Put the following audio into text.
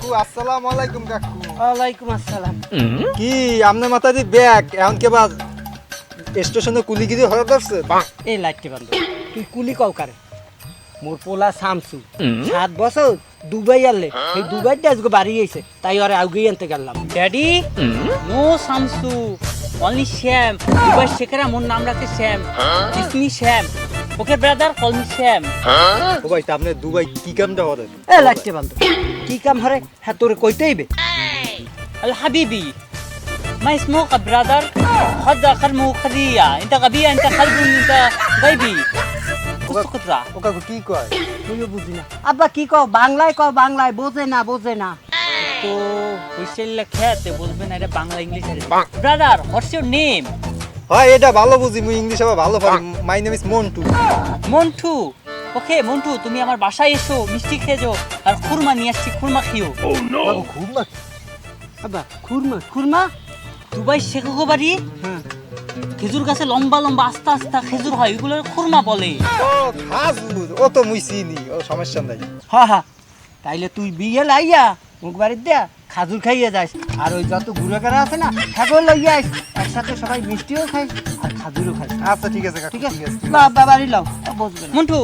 কাকু আসসালামু আলাইকুম কাকু। ওয়ালাইকুম আসসালাম। কি আপনার মাথা দিয়ে ব্যাগ এখন কে বা স্টেশনে কুলিগিরি হয়ে ধরছে এই লাইটটি বন্ধ। তুই কুলি কও কারে? মোর পোলা শামসু। সাত বছর দুবাই আনলে এই দুবাইতে আজকে বাড়ি গেছে তাই ওরে আউগেই আনতে গেলাম। Daddy no Shamsu only Shyam. Dubai শেখেরা মোর নাম রাখে Shyam. ইসমি Shyam. okay brother call me Shyam ও ভাই তা আপনি দুবাই কি কামটা করেন এ লাইটটি বন্ধ কি কাম হরে হ্যাঁ তোরে কইতেইবে আল হাবিবি ما اسمك برادر خد خرمه خدية انت غبية انت خلب انت غيبي قصة قطرة ও কাকু কি কয় তুইও বুঝি না আব্বা কি কও বাংলায় কও বাংলায় বোঝে না বোঝে না তো হুইসেল খেতে বলবেন এটা Bangla English brother what's your name হয় এটা ভালো বুঝি মুই ইংলিশ আবার ভালো পারি। My name is Montu Montu okay Montu তুমি আমার বাসায় এসো মিষ্টি খেয়ে যাও আর খুরমা নিয়ে আসছি খুরমা খেও কাকু খুব না খুরমা? খুরমা দুবাই শেখো বাড়ি? হ্যাঁ। খেজুর গাছে লম্বা লম্বা আস্তা আস্তা খেজুর হয় এগুলো খুরমা বলে। ও ও তো মুই চিনি ও সমস্যা নাই। হা হা তাইলে তুই বিয়ে লাইয়া মুখ বাড়ির দেয়া খাজুর খাইয়ে যাস। আর ওই যত ঘুরে কারা আছে না ঠাকুর লইয়া আইস একসাথে সবাই মিষ্টিও খাই আর খাজুরও খাই আচ্ছা ঠিক আছে কাকু ঠিক আছে? বাবা বাড়ি লাও বসবে না। মন্টু।